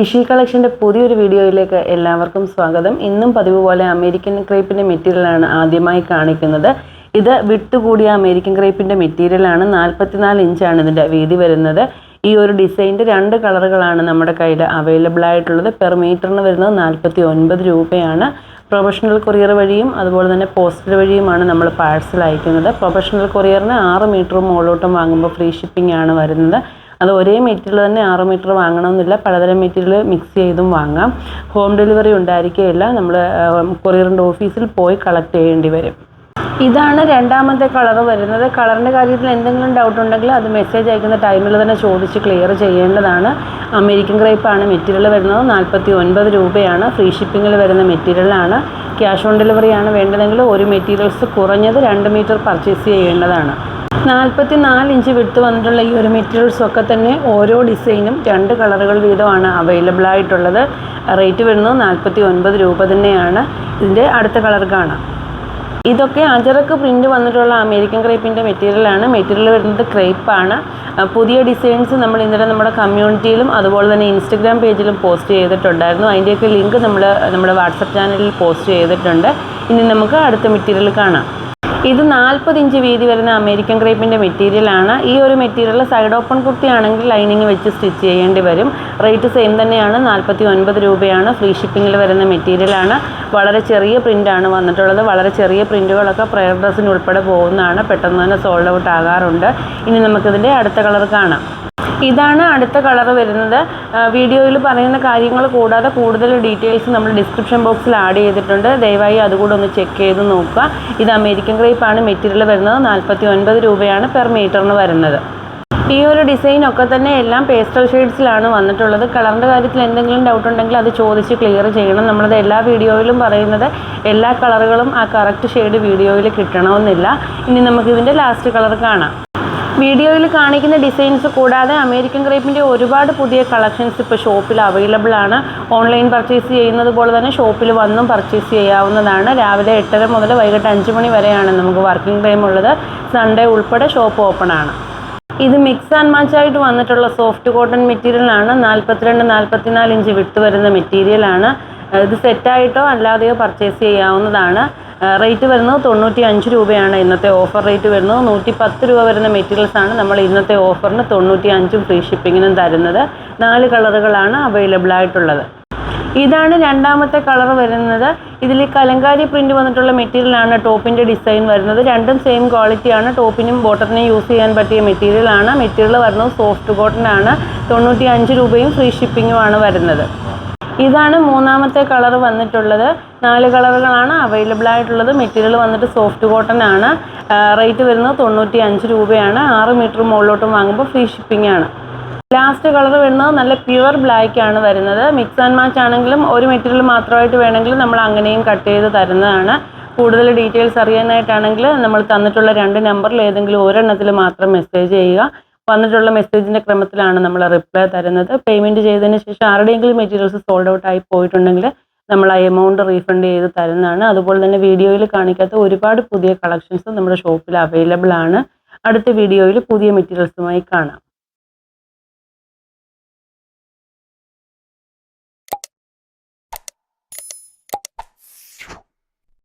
ഇഷി കളക്ഷന്റെ പുതിയൊരു വീഡിയോയിലേക്ക് എല്ലാവർക്കും സ്വാഗതം. ഇന്നും പതിവ് പോലെ അമേരിക്കൻ ക്രേപ്പിന്റെ മെറ്റീരിയലാണ് ആദ്യമായി കാണിക്കുന്നത്. ഇത് വിട്ടുകൂടിയ അമേരിക്കൻ ക്രേപ്പിന്റെ മെറ്റീരിയലാണ്. നാൽപ്പത്തിനാല് ഇഞ്ചാണ് ഇതിന്റെ വീതി വരുന്നത്. ഈ ഒരു ഡിസൈന്റെ രണ്ട് കളറുകളാണ് നമ്മുടെ കയ്യിൽ അവൈലബിൾ ആയിട്ടുള്ളത്. പെർ മീറ്ററിന് വരുന്നത് നാൽപ്പത്തി ഒൻപത് രൂപയാണ്. പ്രൊഫഷണൽ കൊറിയർ വഴിയും അതുപോലെ തന്നെ പോസ്റ്റൽ വഴിയുമാണ് നമ്മൾ പാഴ്സൽ അയക്കുന്നത്. പ്രൊഫഷണൽ കൊറിയറിന് ആറ് മീറ്ററും മുകളിലോട്ടും വാങ്ങുമ്പോൾ ഫ്രീ ഷിപ്പിംഗ് ആണ് വരുന്നത്. അത് ഒരേ മെറ്റീരിയൽ തന്നെ ആറ് മീറ്റർ വാങ്ങണമെന്നില്ല. പലതരം മെറ്റീരിയൽ മിക്സ് ചെയ്തും വാങ്ങാം. ഹോം ഡെലിവറി ഉണ്ടായിരിക്കുകയില്ല നമ്മൾ കൊറിയറിന്റെ ഓഫീസിൽ പോയി കളക്ട് ചെയ്യേണ്ടി വരും. ഇതാണ് രണ്ടാമത്തെ കളർ വരുന്നത്. കളറിന്റെ കാര്യത്തിൽ എന്തെങ്കിലും ഡൗട്ട് ഉണ്ടെങ്കിൽ അത് മെസ്സേജ് അയക്കുന്ന ടൈമിൽ തന്നെ ചോദിച്ച് ക്ലിയർ ചെയ്യേണ്ടതാണ്. അമേരിക്കൻ ആണ് മെറ്റീരിയൽ വരുന്നത്. നാൽപ്പത്തി ഒൻപത് രൂപയാണ് ഫ്രീ ഷിപ്പിങ്ങിൽ വരുന്ന മെറ്റീരിയലാണ് ക്യാഷ് ഓൺ ഡെലിവറിയാണ് വേണ്ടതെങ്കിൽ ഒരു മെറ്റീരിയൽസ് കുറഞ്ഞത് രണ്ട് മീറ്റർ പർച്ചേസ് ചെയ്യേണ്ടതാണ്. നാൽപ്പത്തി നാല് ഇഞ്ച് വിട്ട് വന്നിട്ടുള്ള ഈ ഒരു മെറ്റീരിയൽസ് ഒക്കെ തന്നെ ഓരോ ഡിസൈനും രണ്ട് കളറുകൾ വീതമാണ് അവൈലബിൾ ആയിട്ടുള്ളത്. റേറ്റ് വരുന്നത് നാൽപ്പത്തി ഒൻപത് രൂപ തന്നെയാണ്. ഇതിന്റെ അടുത്ത കളർ കാണാം. ഇതൊക്കെ അജറക്ക് പ്രിന്റ് വന്നിട്ടുള്ള അമേരിക്കൻ ക്രേപ്പിന്റെ മെറ്റീരിയലാണ് മെറ്റീരിയൽ വരുന്നത് ക്രേപ്പാണ് പുതിയ ഡിസൈൻസ് നമ്മൾ ഇന്നലെ നമ്മുടെ കമ്മ്യൂണിറ്റിയിലും അതുപോലെ തന്നെ ഇൻസ്റ്റഗ്രാം പേജിലും പോസ്റ്റ് ചെയ്തിട്ടുണ്ടായിരുന്നു. അതിന്റെയൊക്കെ ലിങ്ക് നമ്മൾ നമ്മുടെ വാട്സപ്പ് ചാനലിൽ പോസ്റ്റ് ചെയ്തിട്ടുണ്ട്. ഇനി നമുക്ക് അടുത്ത മെറ്റീരിയൽ കാണാം. ഇത് നാൽപ്പത് ഇഞ്ച് വീതി വരുന്ന അമേരിക്കൻ ക്രേപ്പിന്റെ മെറ്റീരിയലാണ് ഈ ഒരു മെറ്റീരിയൽ സൈഡ് ഓപ്പൺ കുർത്തിയാണെങ്കിൽ ലൈനിങ് വെച്ച് സ്റ്റിച്ച് ചെയ്യേണ്ടി വരും. റേറ്റ് സെയിം തന്നെയാണ്. നാൽപ്പത്തി ഒൻപത് രൂപയാണ് ഫ്രീ ഷിപ്പിങ്ങിൽ വരുന്ന മെറ്റീരിയലാണ് വളരെ ചെറിയ പ്രിന്റാണ് വന്നിട്ടുള്ളത്. വളരെ ചെറിയ പ്രിന്റുകളൊക്കെ പ്രയർ ഡ്രസ്സിന് ഉൾപ്പെടെ പോകുന്നതാണ്. പെട്ടെന്ന് തന്നെ സോൾഡ് ഔട്ട് ആകാറുണ്ട്. ഇനി നമുക്കിതിന്റെ അടുത്ത കളർ കാണാം. ഇതാണ് അടുത്ത കളർ വരുന്നത്. വീഡിയോയിൽ പറയുന്ന കാര്യങ്ങൾ കൂടാതെ കൂടുതൽ ഡീറ്റെയിൽസ് നമ്മൾ ഡിസ്ക്രിപ്ഷൻ ബോക്സിൽ ആഡ് ചെയ്തിട്ടുണ്ട്. ദയവായി അതുകൂടെ ഒന്ന് ചെക്ക് ചെയ്ത് നോക്കുക. ഇത് അമേരിക്കൻ ഗ്രേപ്പാണ് മെറ്റീരിയൽ വരുന്നത്. നാൽപ്പത്തി ഒൻപത് രൂപയാണ് പെർ മീറ്ററിന് വരുന്നത്. ഈ ഒരു ഡിസൈൻ ഒക്കെ തന്നെ എല്ലാം പേസ്റ്റൽ ഷെയ്ഡ്സിലാണ് വന്നിട്ടുള്ളത്. കളറിന്റെ കാര്യത്തിൽ എന്തെങ്കിലും ഡൗട്ട് ഉണ്ടെങ്കിൽ അത് ചോദിച്ച് ക്ലിയർ ചെയ്യണം. നമ്മളത് എല്ലാ വീഡിയോയിലും പറയുന്നത് എല്ലാ കളറുകളും ആ കറക്റ്റ് ഷെയ്ഡ് വീഡിയോയിൽ കിട്ടണമെന്നില്ല. ഇനി നമുക്കിതിന്റെ ലാസ്റ്റ് കളർ കാണാം. വീഡിയോയിൽ കാണിക്കുന്ന ഡിസൈൻസ് കൂടാതെ അമേരിക്കൻ ക്രേപ്പിന്റെ ഒരുപാട് പുതിയ കളക്ഷൻസ് ഇപ്പോൾ ഷോപ്പിൽ അവൈലബിൾ ആണ്. ഓൺലൈൻ പർച്ചേസ് ചെയ്യുന്നത് പോലെ തന്നെ ഷോപ്പിൽ വന്നും പർച്ചേസ് ചെയ്യാവുന്നതാണ്. രാവിലെ എട്ടര മുതൽ വൈകിട്ട് അഞ്ച് മണി വരെയാണ് നമുക്ക് വർക്കിംഗ് ടൈം ഉള്ളത്. സൺഡേ ഉൾപ്പെടെ ഷോപ്പ് ഓപ്പൺ ആണ്. ഇത് മിക്സ് ആൻഡ് മാച്ച് ആയിട്ട് വന്നിട്ടുള്ള സോഫ്റ്റ് കോട്ടൺ മെറ്റീരിയലാണ് നാൽപ്പത്തിരണ്ട് നാൽപ്പത്തിനാല് ഇഞ്ച് വിട്ട് വരുന്ന മെറ്റീരിയലാണ് ഇത് സെറ്റായിട്ടോ അല്ലാതെയോ പർച്ചേസ് ചെയ്യാവുന്നതാണ്. റേറ്റ് വരുന്നത് തൊണ്ണൂറ്റി അഞ്ച് രൂപയാണ് ഇന്നത്തെ ഓഫർ റേറ്റ് വരുന്നത്. നൂറ്റി പത്ത് രൂപ വരുന്ന മെറ്റീരിയൽസ് ആണ് നമ്മൾ ഇന്നത്തെ ഓഫറിന് തൊണ്ണൂറ്റി അഞ്ചും ഫ്രീ ഷിപ്പിങ്ങിനും തരുന്നത്. നാല് കളറുകളാണ് അവൈലബിൾ ആയിട്ടുള്ളത്. ഇതാണ് രണ്ടാമത്തെ കളർ വരുന്നത്. ഇതിൽ കലങ്കാരി പ്രിന്റ് വന്നിട്ടുള്ള മെറ്റീരിയലാണ് ടോപ്പിന്റെ ഡിസൈൻ വരുന്നത്. രണ്ടും സെയിം ക്വാളിറ്റിയാണ് ടോപ്പിനും ബോട്ടത്തിനും യൂസ് ചെയ്യാൻ പറ്റിയ മെറ്റീരിയലാണ് മെറ്റീരിയൽ വരുന്നത് സോഫ്റ്റ് കോട്ടൺ ആണ്. തൊണ്ണൂറ്റി അഞ്ച് രൂപയും ഫ്രീ ഷിപ്പിങ്ങുമാണ് വരുന്നത്. ഇതാണ് മൂന്നാമത്തെ കളർ വന്നിട്ടുള്ളത്. നാല് കളറുകളാണ് അവൈലബിൾ ആയിട്ടുള്ളത്. മെറ്റീരിയൽ വന്നിട്ട് സോഫ്റ്റ് കോട്ടൺ ആണ്. റേറ്റ് വരുന്നത് തൊണ്ണൂറ്റി അഞ്ച് രൂപയാണ്. ആറ് മീറ്റർ മുകളിലോട്ടും വാങ്ങുമ്പോൾ ഫ്രീ ഷിപ്പിംഗ് ആണ്. ലാസ്റ്റ് കളർ വരുന്നത് നല്ല പ്യുവർ ബ്ലാക്ക് ആണ് വരുന്നത്. മിക്സ് ആൻഡ് മാച്ച് ആണെങ്കിലും ഒരു മെറ്റീരിയൽ മാത്രമായിട്ട് വേണമെങ്കിൽ നമ്മൾ അങ്ങനെയും കട്ട് ചെയ്ത് തരുന്നതാണ്. കൂടുതൽ ഡീറ്റെയിൽസ് അറിയാനായിട്ടാണെങ്കിൽ നമ്മൾ തന്നിട്ടുള്ള രണ്ട് നമ്പറിൽ ഏതെങ്കിലും ഒരെണ്ണത്തിൽ മാത്രം മെസ്സേജ് ചെയ്യുക. വന്നിട്ടുള്ള മെസ്സേജിന്റെ ക്രമത്തിലാണ് നമ്മൾ റിപ്ലൈ തരുന്നത്. പേയ്മെന്റ് ചെയ്തതിന് ശേഷം ആരുടെയെങ്കിലും മെറ്റീരിയൽസ് സോൾഡ് ഔട്ട് ആയി പോയിട്ടുണ്ടെങ്കിൽ നമ്മൾ ആ എമൗണ്ട് റീഫണ്ട് ചെയ്ത് തരുന്നതാണ്. അതുപോലെ തന്നെ വീഡിയോയിൽ കാണിക്കാത്ത ഒരുപാട് പുതിയ കളക്ഷൻസ് നമ്മുടെ ഷോപ്പിൽ അവൈലബിൾ ആണ്. അടുത്ത വീഡിയോയിൽ പുതിയ മെറ്റീരിയൽസുമായി കാണാം.